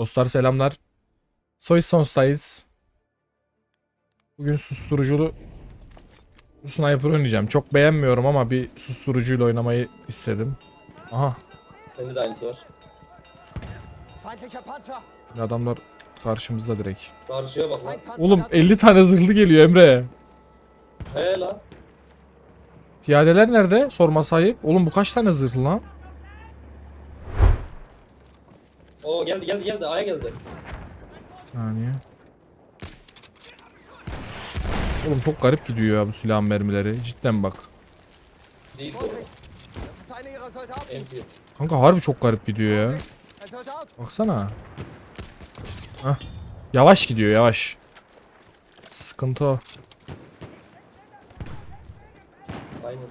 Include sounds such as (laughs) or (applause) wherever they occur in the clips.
Dostlar selamlar. Soy Sons'tayız. Bugün susturuculu sniper oynayacağım. Çok beğenmiyorum ama bir susturucuyla oynamayı istedim. Aha Bende de aynısı var. Adamlar karşımızda direkt. Karşıya bak lan. Oğlum hat- 50 tane zırhlı geliyor Emre. He lan. Piyadeler nerede? Sorma sahip. Oğlum bu kaç tane zırhlı lan? Oo geldi geldi geldi. Aya geldi. Saniye. Oğlum çok garip gidiyor ya bu silahın mermileri. Cidden bak. Değil. Kanka harbi çok garip gidiyor ya. Baksana. Hah. Yavaş gidiyor yavaş. Sıkıntı o. Aynen.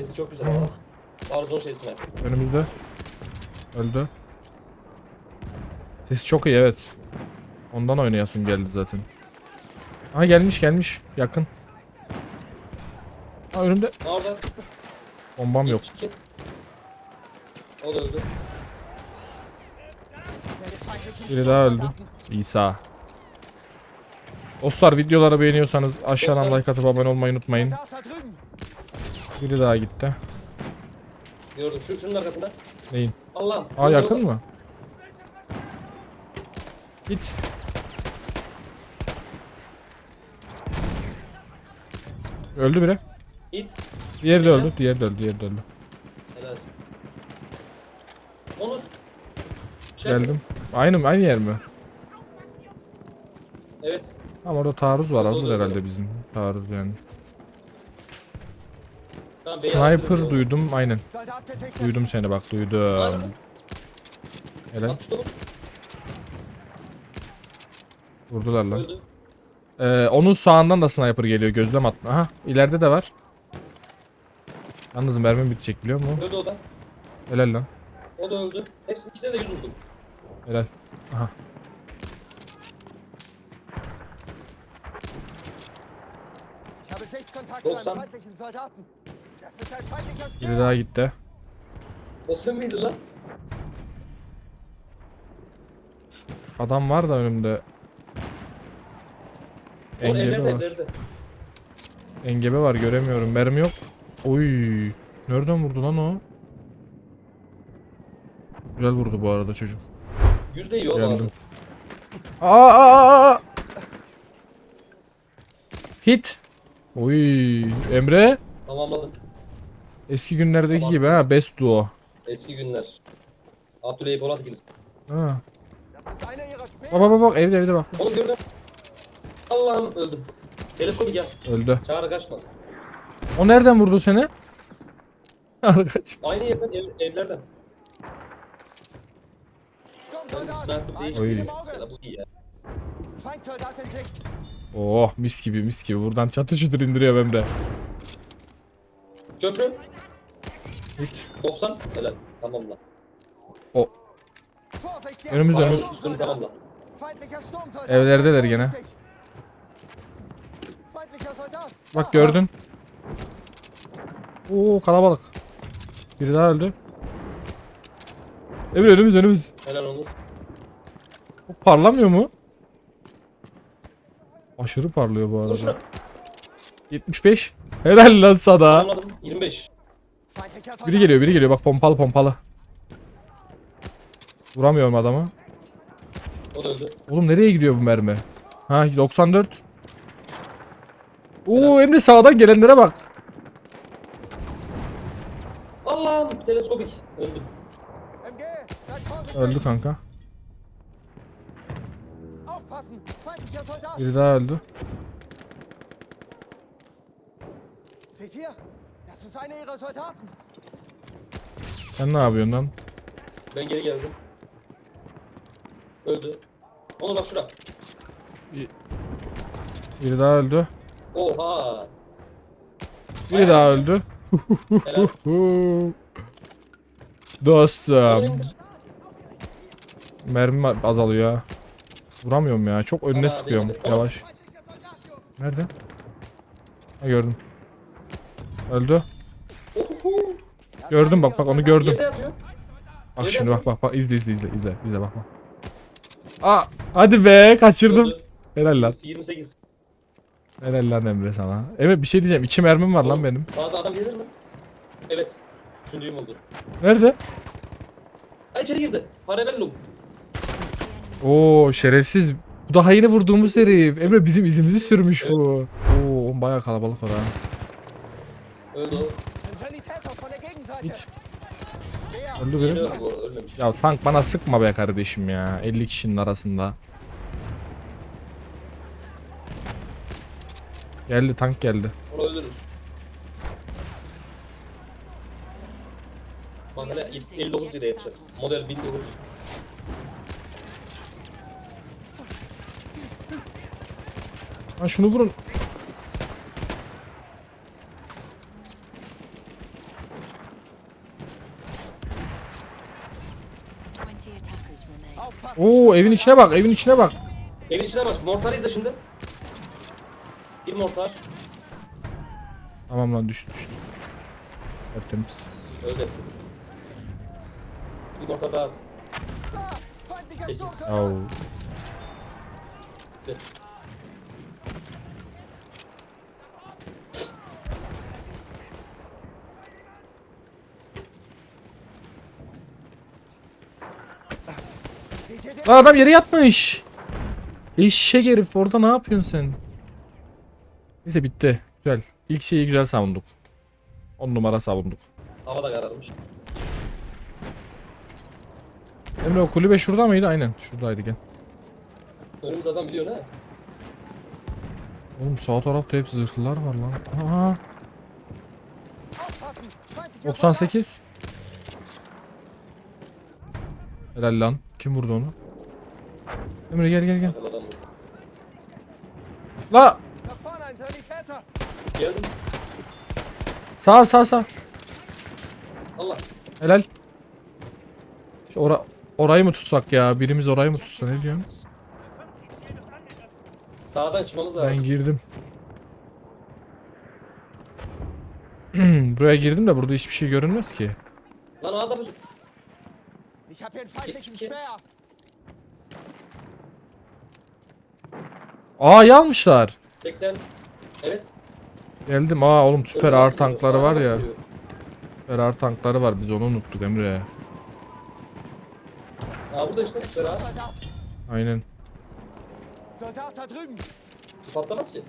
Sesi çok güzel ama. Barzon şeysine. Önümüzde. Öldü. Sesi çok iyi evet. Ondan oynayasım geldi zaten. Aha gelmiş gelmiş. Yakın. Ha önümde. Orada. Bombam yok. İki. O da öldü. Biri daha öldü. İsa. Dostlar videoları beğeniyorsanız aşağıdan like atıp abone olmayı unutmayın. Biri daha gitti. Gördüm. Şu, şunun arkasında. Neyin? Allah'ım. Aa yakın mı? Git. Öldü biri. Git. Diğeri de öldü. Diğeri de öldü. Diğeri de öldü. Onur. Şey, Geldim. Aynı aynı yer mi? Evet. Ama orada taarruz var. Doğru. herhalde bizim. Taarruz yani. Sniper duydum. Aynen. Duydum seni bak. Duydum. Helal. 69. Vurdular lan. Ee, onun sağından da sniper geliyor. Gözlem atma. Aha. ileride de var. Yalnız mermim bitecek biliyor musun? Öldü o da. Helal lan. O da öldü. Hepsi ikisine de yüz vurdum. Helal. Aha. Ich habe Sichtkontakt zu einem 90. feindlichen Soldaten! Biri daha gitti. O sen miydin lan? Adam var da önümde. O Engebe var. evlerde. Engebe var göremiyorum. Mermi yok. Oy. Nereden vurdu lan o? Güzel vurdu bu arada çocuk. Yüzde yiyor Geldim. lazım. Aa, aa, aa. Hit. Oy. Emre. Tamamladık. Eski günlerdeki Tamam. gibi ha. Best duo. Eski günler. Abdüley Polat ikilisi. Ha. Bak bak bak bak evde evde bak. Onu gördüm. Allah'ım öldüm. Teleskopu gel. Öldü. Çağrı kaçmaz. O nereden vurdu seni? (laughs) Arkadaş. Aynı yerden ev, evlerden. Sicht! Oh mis gibi mis gibi. Buradan çatı çutur indiriyor Emre. Köprü. Hit. 90. Helal. Tamamla. Baron önümüzde. Sturmsoldat! üstünü tamamla. Evlerdeler gene. Bak gördün. Oo kalabalık. Biri daha öldü. Emre önümüz önümüz. Helal Onur. O parlamıyor mu? Aşırı parlıyor bu şuna. arada. 75. Helal lan sana. Tamamladım. 25. Biri geliyor biri geliyor bak pompalı pompalı. Vuramıyorum adamı. O da öldü. Oğlum nereye gidiyor bu mermi? Ha 94. Oo Emre sağdan gelenlere bak. Allah'ım. Teleskopik. Öldüm. Öldü kanka. Biri daha öldü. Das ist einer ihrer Soldaten! Sen ne yapıyorsun lan? Ben geri geldim. Öldü. Onur bak şura. Biri daha öldü. Oha. Biri daha öldü. Helal. Dostum. Onur indir. Mermi azalıyor ha. Vuramıyorum ya. Çok önüne Aa, sıkıyorum. Yavaş. Nerede? Ha gördüm. Öldü. Gördüm bak bak onu gördüm. Bak Yere şimdi bak bak bak izle izle izle izle izle bak bak. Aa hadi be kaçırdım. Öldü. Helal lan. 28. Helal lan Emre sana. Emre bir şey diyeceğim. İki mermim var lan benim. Sağda adam gelir mi? Evet. Düşündüğüm oldu. Nerede? Ay içeri girdi. Parabellum. Oo şerefsiz. Bu daha yeni vurduğumuz herif. Emre bizim izimizi sürmüş bu. Oo bayağı kalabalık var ha. Öldü o. Öldü Yeni biri. öldü bu arada, ölmemiş. Ya tank bana sıkma be kardeşim ya. 50 kişinin arasında. Geldi tank geldi. Onu öldürürüz. Bak hele 59 liraya yetişir. Model 1900. Lan şunu vurun. Oo evin içine bak evin içine bak. Evin içine bak. Mortarı izle şimdi. Bir mortar. Tamam lan düştü düştü. Tertemiz. Öldü hepsi. Bir mortar daha. Ah, Sekiz. Sturmsoldat. Au. attı. Seht ihr den? Lan adam yere yatmış. Eşek herif orada ne yapıyorsun sen? Neyse bitti. Güzel. İlk şeyi güzel savunduk. 10 numara savunduk. Hava da kararmış. Emre o kulübe şurada mıydı? Aynen şuradaydı gel. Önümüz adam biliyor ne? Oğlum sağ tarafta hep zırhlılar var lan. Aha. Aufpassen. Feindlicher Soldat. 98. Helal lan. Kim vurdu onu? Emre gel gel gel. Adam. La! Geldim. Sağ sağ sağ. Allah. Helal. Şu Ora orayı mı tutsak ya? Birimiz orayı mı tutsa ne diyorsun? Sağdan çıkmamız lazım. Ben girdim. (clears throat) Buraya girdim de burada hiçbir şey görünmez ki. Lan bir... Ich habe hier einen feindlichen Speer. Aa almışlar. 80. Evet. Geldim. Aa oğlum süper ağır tankları var ya. Süper ağır tankları var. Biz onu unuttuk Emre. Aa burada işte süper. Soldat. Aynen. Patlamaz ki.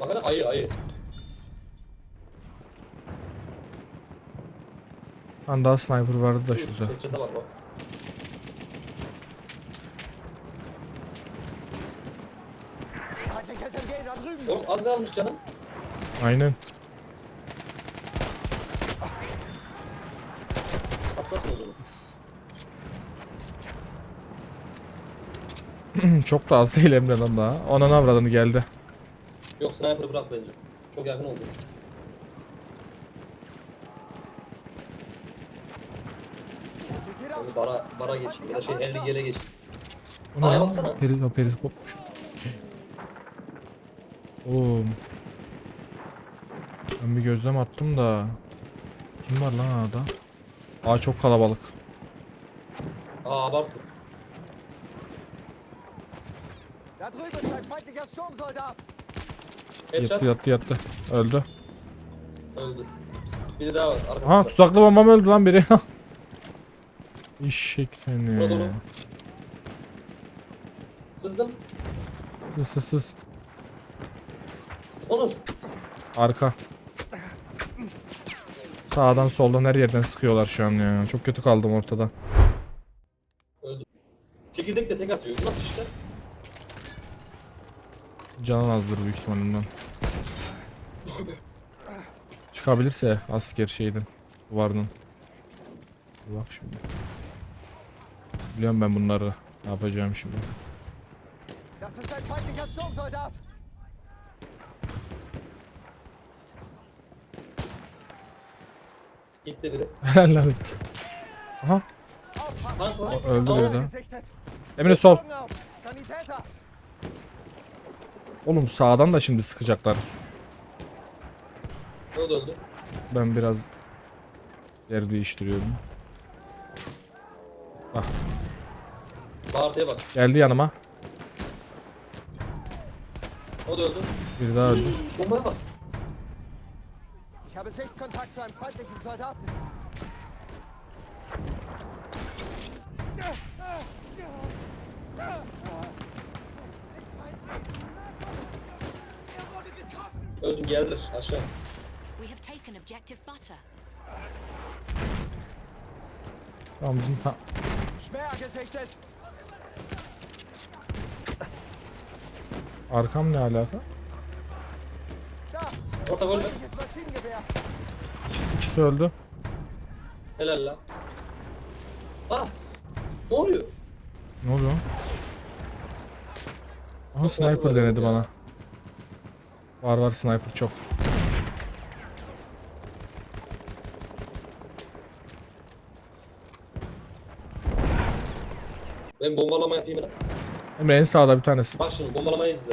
Bak hele ayı ayı. Ben daha sniper vardı da şurada. Headshot'a bak bak. Feindlicher SMG da drüben. Oğlum az kalmış canım. Aynen. Patlasın o zaman. (clears throat) Çok da az değil Emre lan daha. Ananı avradını geldi. Yok sniper'ı bırak bence. Çok yakın oldu. Bara, bara geç. Ya da şey 50 gele geç. Ne Aya baksana. Peri. Oğlum. Ben bir gözlem attım da. Kim var lan ağda? Aa çok kalabalık. Aa. Headshot. Yattı yattı yattı. Öldü. Öldü. Biri daha var arkasında. Aha tuzaklı bombam öldü lan biri. (laughs) İşek Burada seni. Sızdım. Sız sız sız. Onur. Arka. Sağdan soldan her yerden sıkıyorlar şu an ya. Çok kötü kaldım ortada. Öldü. Çekirdek de tek atıyor. Nasıl işte? Canın azdır büyük ihtimalinden. Çıkabilirse asker şeyden. Duvardan. Bak şimdi. Biliyorum ben bunları. Ne yapacağım şimdi. Das ist ein feindlicher Sturmsoldat. Gitti biri. Helal lan. Aha. Tank var. Öldü Tamam. biri daha. Gesichtet. Emre sol. Oğlum sağdan da şimdi sıkacaklar. O da öldü. Ben biraz yer değiştiriyorum. Bağırtıya bak. Geldi yanıma. O da öldü. Bir daha öldü. Bombaya bak. Ich habe Sichtkontakt zu einem feindlichen Soldaten. Öldü geldiler aşağı. We have taken objective butter. Tamam bizim ta- Speer gesichtet. arkam ne alaka? Da, Orta Maschinengewehr. İkisi öldü. Helal la. Ah. Ne oluyor? Ne oluyor? Aha Çok sniper korkuyorum denedi ya. bana. Var var sniper çok. Ben bombalama yapayım lan. Emre en sağda bir tanesi. Bak şimdi bombalamayı izle.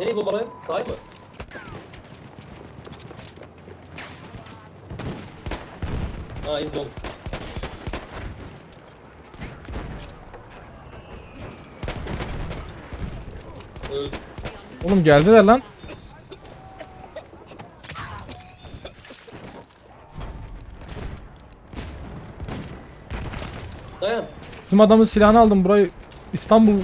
Nereyi bombalayayım? Sahi mı? Ha izle olur. Öldü. Oğlum geldiler lan. Dayan. Bizim adamın silahını aldım burayı İstanbul.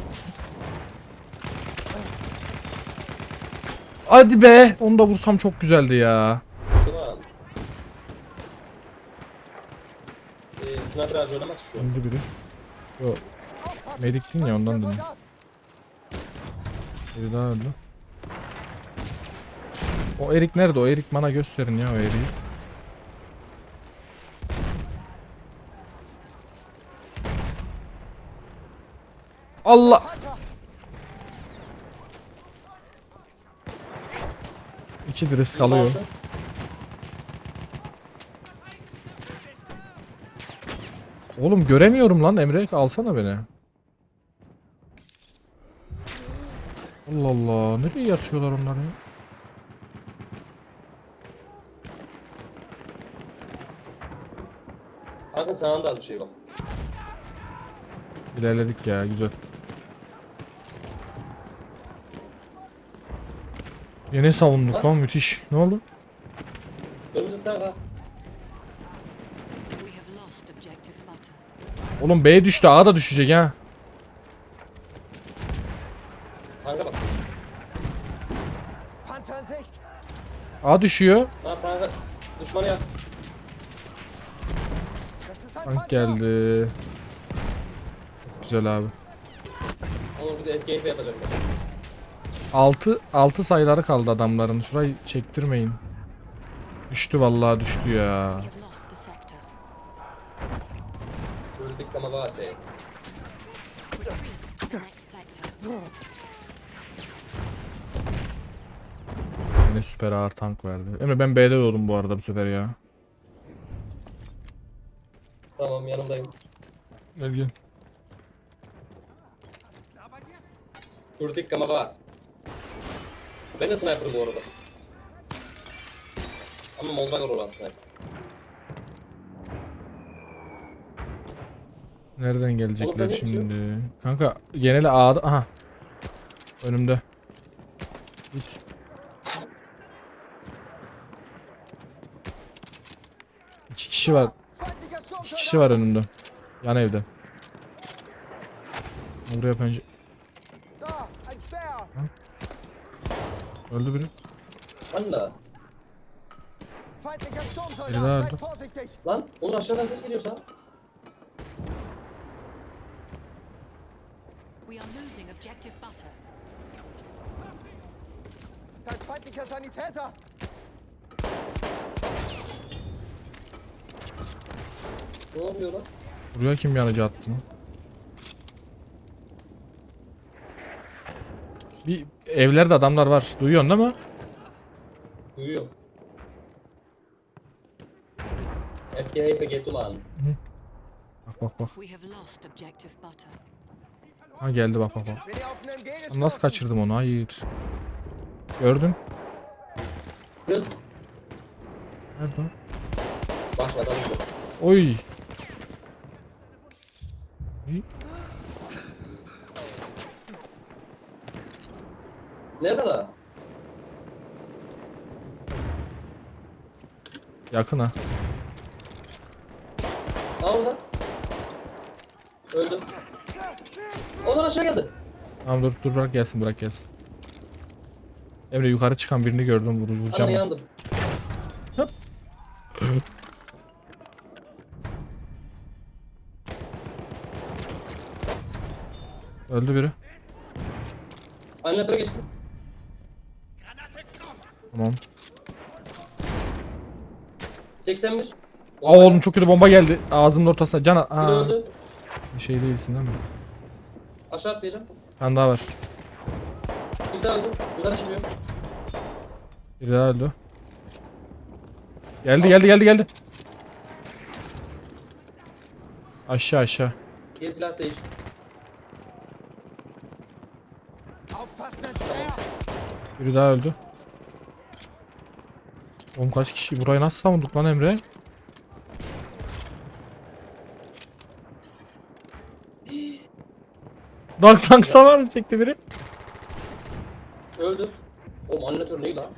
Hadi be. Onu da vursam çok güzeldi ya. Sniper ağacı oynamaz şu an. Biri. Yo, Aufpassen, Mediktin ya ondan dedim. Biri daha öldü. O Erik nerede? O Erik bana gösterin ya o Erik'i. Allah! Panzer. İki risk alıyor. Oğlum göremiyorum lan Emre alsana beni. Allah Allah nereye yatıyorlar onlar ya? Kanka sağında da az bir şey bak. İlerledik ya güzel. Yine savunduk lan müthiş. Ne oldu? Objective butter. Oğlum B düştü A da düşecek ha. Tanka bak. A düşüyor. Ha tanka. Düşmanı ein Tank geldi. Çok güzel abi. Olur bize escape yapacaklar. 6 6 sayıları kaldı adamların. Şurayı çektirmeyin. Düştü vallahi düştü ya. Öldük ama var. Yine süper ağır tank verdi. Emre ben B'de doğdum bu arada bu sefer ya. Tamam yanındayım. Gel gel. Öldük ama var. Ben de sniper'ım bu arada. Ama Moldragor olan sniper. Nereden gelecekler şimdi? Kanka geneli A'da. Aha. Önümde. Git. İki kişi var. İki kişi var önümde. Yan evde. Buraya pencere. Da, ein Speer. Öldü biri. Sturmsoldat. Biri daha öldü. Lan onun aşağıdan ses geliyorsa. We are losing objective butter. Das ist ein feindlicher Sanitäter. Ne oluyor lan? Buraya kim yanıcı attı lan? Bir evlerde adamlar var. Duyuyorsun değil mi? Duyuyorum. Escape get man. Bak bak bak. We have lost objective butter. Ha geldi bak bak bak. Nasıl kaçırdım onu? Hayır. Gördün. Dur. Nerede o? Oy. İyi. Nerede la? Yakın ha. Aa orada. Öldüm. Onlar aşağı geldi. Tamam dur dur bırak gelsin bırak gelsin. Emre yukarı çıkan birini gördüm vur, Ana vuracağım. yandım. Öldü biri. Animatöre geçtim. Tamam. 81. Aa oğlum çok kötü bomba geldi. Ağzımın ortasına. Can Biri Aa, öldü. şey değilsin değil mi? Aşağı atlayacağım. Bir tane daha var. Bir daha öldü. Yukarı çıkıyor. Biri daha öldü. Geldi geldi geldi geldi. Aşağı aşağı. Geri silah değişti. Biri daha öldü. Oğlum kaç kişi? Burayı nasıl savunduk lan Emre? Dark Tank savar mı çekti biri? Öldü. Oğlum animatör neydi lan?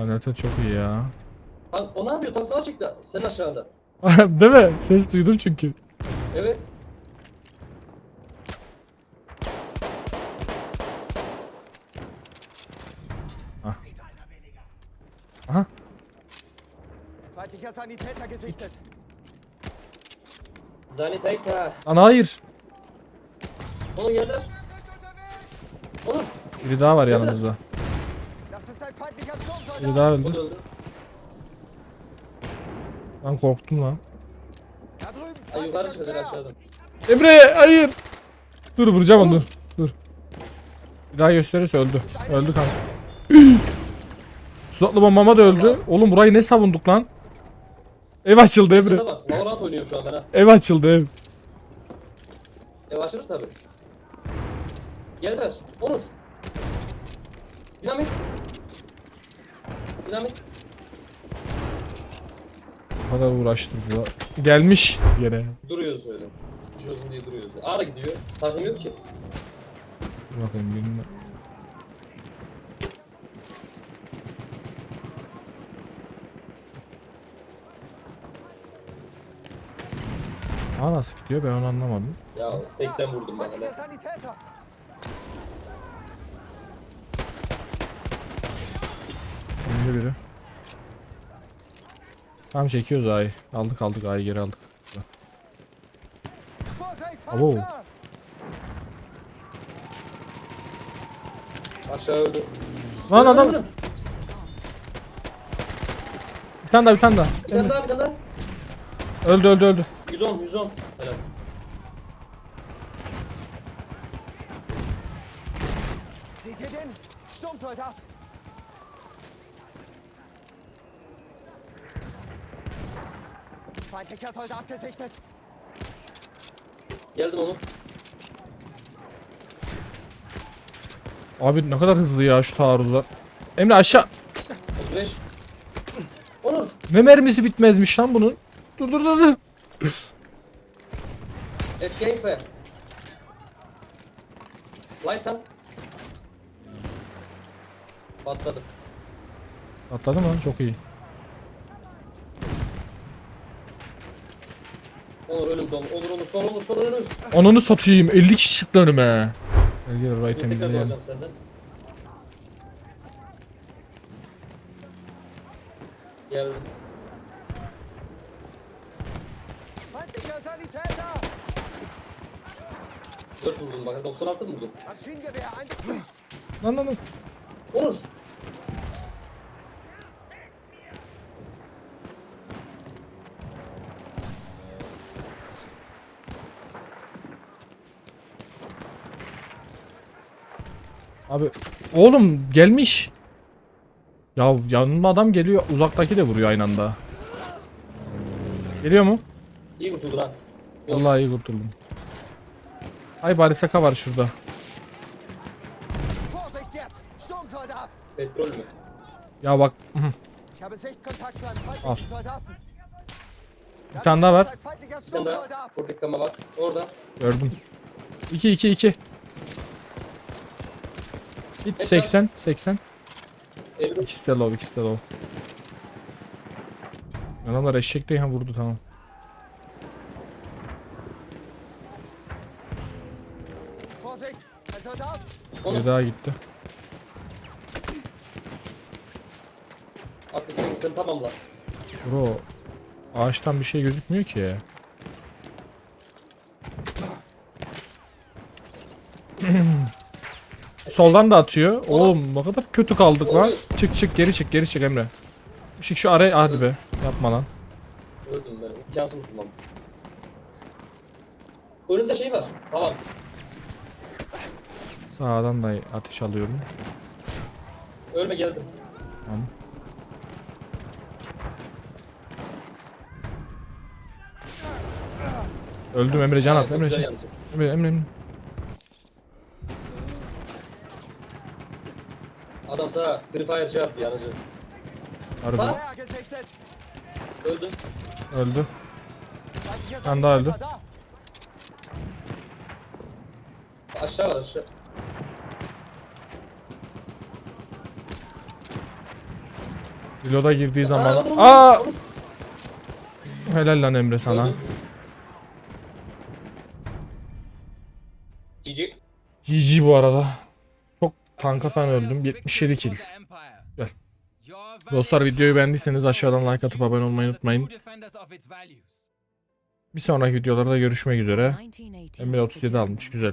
Anlatı çok iyi ya. Tank, o ne yapıyor? Tank sağa çıktı. Sen aşağıda. (laughs) Değil mi? Ses duydum çünkü. Evet. Sanitäter gesichtet. Zanitayta. Lan hayır. Onu geldiler. Onur. Biri daha var yanımızda. Biri daha öldü. öldü. Ben korktum lan. Ay yukarı çıkacak aşağıdan. Emre hayır. Dur vuracağım onu. Dur. Bir daha gösterirse öldü. Öldü kanka. (clears throat) Tuzaklı bombama da öldü. Oğlum burayı ne savunduk lan? Ev açıldı Emre. Şuna bak. Valorant oynuyorum şu an ben ha. Ev açıldı ev. Yavaşır tabi. Geldiler. Onur. Dinamit. Dinamit. Bu kadar uğraştırdılar. Gelmiş gene. Duruyoruz öyle. Düşüyorsun diye duruyoruz. Ağra gidiyor. Takım yok ki. Dur bakayım birine. Aa nasıl gidiyor ben onu anlamadım. Ya 80 vurdum ben hele. Önce biri. Tam çekiyoruz A'yı. Aldık aldık A'yı geri aldık. Abo. Aşağı öldü. Lan adam. Bir tane daha bir tane daha. Bir tane daha bir tane daha. Öldü öldü öldü. 110 110. Helal. Seht ihr den? Sturmsoldat. Feindlicher Soldat gesichtet. Geldim Onur. Abi ne kadar hızlı ya şu taarruzlar. Emre aşağı. 35. Onur. Ne mermisi bitmezmiş lan bunun. Dur dur dur dur. Escape. Light tank. Patladı. Atladı mı? Çok iyi. Onur ölüm son. Olur olur son olur son ölürüz. Ananı satayım. 50 kişi çıktı önüme. Gel gel orayı Dur tekrar temizleyelim. alacağım senden. Geldim. Feindlicher Sanitäter. 4 vurdum bak 96 mı vurdum? Lan lan lan. Onur. Abi oğlum gelmiş. Ya yanıma adam geliyor. Uzaktaki de vuruyor aynı anda. Geliyor mu? İyi kurtuldun ha. Vallahi iyi kurtuldum. Ay bari Saka var şurada. Petrol mü? Ya bak. hı. Ich habe Sichtkontakt zu einem feindlichen Soldaten. Bir tane daha var. Bir tane daha. Sturmsoldat! Kur dikkat mavat. Orada. Gördüm. 2 2 2. Git 80 80. 50. İkisi de low, ikisi de low. Adamlar eşek değil ha vurdu tamam. Vorsicht! Ein Soldat! Bir daha gitti. 68 tamamla. Bro ağaçtan bir şey gözükmüyor ki. (clears throat) Soldan da atıyor. Oğlum ne kadar kötü kaldık lan. Çık çık geri çık geri çık Emre. Çık şu araya hadi be. Yapma lan. Öldüm ben. İmkansız tutmam. Önümde şey var. Tamam. Sağdan da ateş alıyorum. Ölme geldim. Tamam. Öldüm Emre can at. Emre, can- yalnız. Emre, Emre, Emre. Adam sana Free Fire şey yaptı yanıcı. Harbi. Öldüm. Öldü. Feindlicher Dann da öldü. Aşağı var aşağı. Reload'a girdiği zaman. Aa. Helal lan Emre sana. GG. GG bu arada. Çok tanka falan öldüm. 77 kill. Gel. Dostlar videoyu beğendiyseniz aşağıdan like atıp abone olmayı unutmayın. Bir sonraki videolarda görüşmek üzere. 1980, Emre 37 almış, güzel.